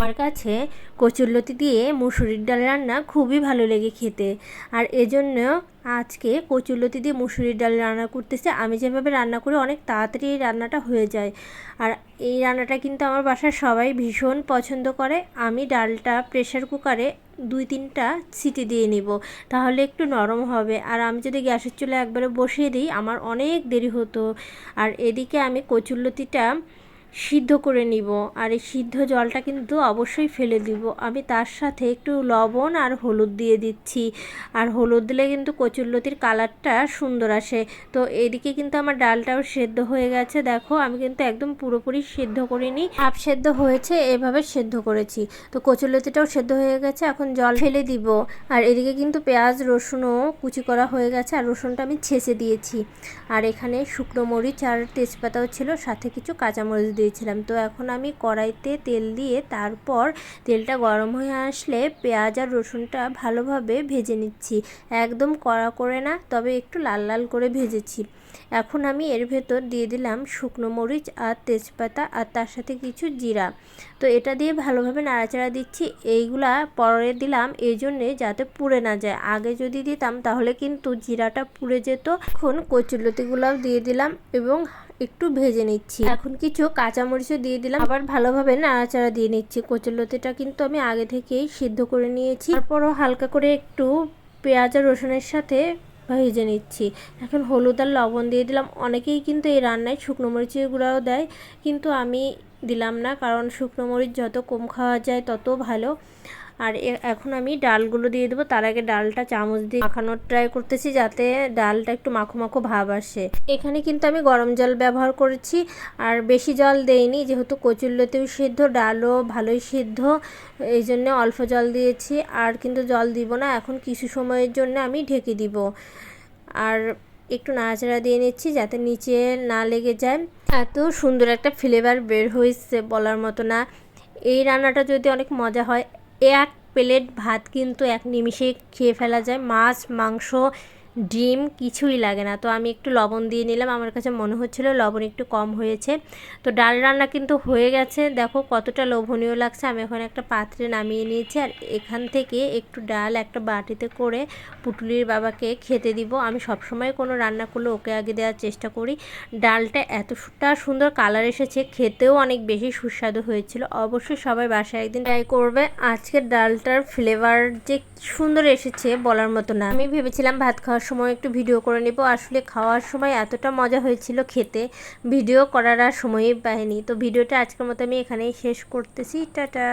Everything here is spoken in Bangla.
আমার কাছে কচুরলতি দিয়ে মুসুরির ডাল রান্না খুবই ভালো লেগে খেতে। আর এজন্য আজকে কচুরলতি দিয়ে মুসুরির ডাল রান্না করতেছে। আমি যেভাবে রান্না করি, অনেক তাড়াতাড়ি এই রান্নাটা হয়ে যায়। আর এই রান্নাটা কিন্তু আমার বাসার সবাই ভীষণ পছন্দ করে। আমি ডালটা প্রেশার কুকারে দুই তিনটা সিটি দিয়ে নিব, তাহলে একটু নরম হবে। আর আমি যদি গ্যাসের চুলে একবারে বসিয়ে দিই, আমার অনেক দেরি হতো। আর এদিকে আমি কচুরলতিটা সিদ্ধ করে নিব। আর এই সিদ্ধ জলটা কিন্তু অবশ্যই ফেলে দিব। আমি তার সাথে একটু লবণ আর হলুদ দিয়ে দিচ্ছি। আর হলুদ দিলে কিন্তু কচুরলতির কালারটা সুন্দর আসে। তো এদিকে কিন্তু আমার ডালটাও সেদ্ধ হয়ে গেছে। দেখো, আমি কিন্তু একদম পুরোপুরি সেদ্ধ করিনি। হাফ সেদ্ধ হয়েছে, এভাবে সেদ্ধ করেছি। তো কচুরলতিটাও সেদ্ধ হয়ে গেছে, এখন জল ফেলে দিব। আর এদিকে কিন্তু পেঁয়াজ, রসুনও কুচি করা হয়ে গেছে, আর রসুনটা আমি ছেঁচে দিয়েছি। আর এখানে শুকনো মরিচ আর তেজপাতাও ছিল, সাথে কিছু কাঁচামরিচ দিয়েছিলাম। তো এখন আমি কড়াইতে তেল দিয়ে তারপর তেলটা গরম হয়ে আসলে পেঁয়াজ আর রসুনটা ভালোভাবে ভেজে নিচ্ছি। একদম কড়া করে না, তবে একটু লাল লাল করে ভেজেছি। এখন আমি এর ভেতর দিয়ে দিলাম শুকনো মরিচ আর তেজপাতা আর তার সাথে কিছু জিরা। তো এটা দিয়ে ভালোভাবে নাড়াচাড়া দিচ্ছি। এইগুলা পরে দিলাম এই জন্যে যাতে পুড়ে না যায়। আগে যদি দিতাম তাহলে কিন্তু জিরাটা পুড়ে যেত। এখন কচুলতিগুলাও দিয়ে দিলাম এবং একটু ভেজে নিচ্ছি। এখন কিছু কাঁচামরিচও দিয়ে দিলাম। আবার ভালোভাবে নাড়াচাড়া দিয়ে নিচ্ছি। কচুরলতিটা কিন্তু আমি আগে থেকেই সিদ্ধ করে নিয়েছি। তারপরও হালকা করে একটু পেঁয়াজ আর রসুনের সাথে ভেজে নিচ্ছি। এখন হলুদ আর লবণ দিয়ে দিলাম। অনেকেই কিন্তু এই রান্নায় শুকনো মরিচের গুঁড়াও দেয়। কিন্তু আমি দিলাম না, কারণ শুকনো মরিচ যত কম খাওয়া যায় তত ভালো। আর এখন আমি ডালগুলো দিয়ে দেবো। তার আগে ডালটা চামচ দিয়ে মাখানোর ট্রাই করতেছি যাতে ডালটা একটু মাখো মাখো ভাব আসে। এখানে কিন্তু আমি গরম জল ব্যবহার করেছি আর বেশি জল দেইনি, যেহেতু কচুরলতেও সিদ্ধ, ডালও ভালোই সিদ্ধ, এই জন্য অল্প জল দিয়েছি আর কিন্তু জল দিব না। এখন কিছু সময়ের জন্য আমি ঢেকে দিব। আর একটু নাড়াচাড়া দিয়ে নিচ্ছি যাতে নিচে না লেগে যায়। এত সুন্দর একটা ফ্লেভার বের হয়েছে বলার মতো না। এই রান্নাটা যদি অনেক মজা হয় এক প্লেট ভাত কিন্তু এক নিমিষে খেয়ে ফেলা যায়। মাছ মাংস ডিম কিছুই লাগে না। তো আমি একটু লবণ দিয়ে নিলাম। আমার কাছে মনে হচ্ছিল লবণ একটু কম হয়েছে। তো ডাল রান্না কিন্তু হয়ে গেছে। দেখো কতটা লোভনীয় লাগছে। আমি এখন একটা পাত্রে নামিয়ে নিয়েছি আর এখান থেকে একটু ডাল একটা বাটিতে করে পুটুলির বাবাকে খেতে দিব। আমি সবসময় কোনো রান্না করলে ওকে আগে দেওয়ার চেষ্টা করি। ডালটা এতটা সুন্দর কালার এসেছে, খেতেও অনেক বেশি সুস্বাদু হয়েছিল। অবশ্যই সবাই বাসায় একদিন ট্রাই করবে। আজকের ডালটার ফ্লেভার যে সুন্দর এসেছে বলার মতো না। আমি ভেবেছিলাম ভাত খাওয়ার সময় একটু ভিডিও করে নেব। আসলে খাওয়ার সময় এতটা মজা হয়েছিল খেতে। ভিডিও করার আর সময়ই পাইনি। তো ভিডিওটা আজকের মতো আমি এখানেই শেষ করতেছি। টাটা।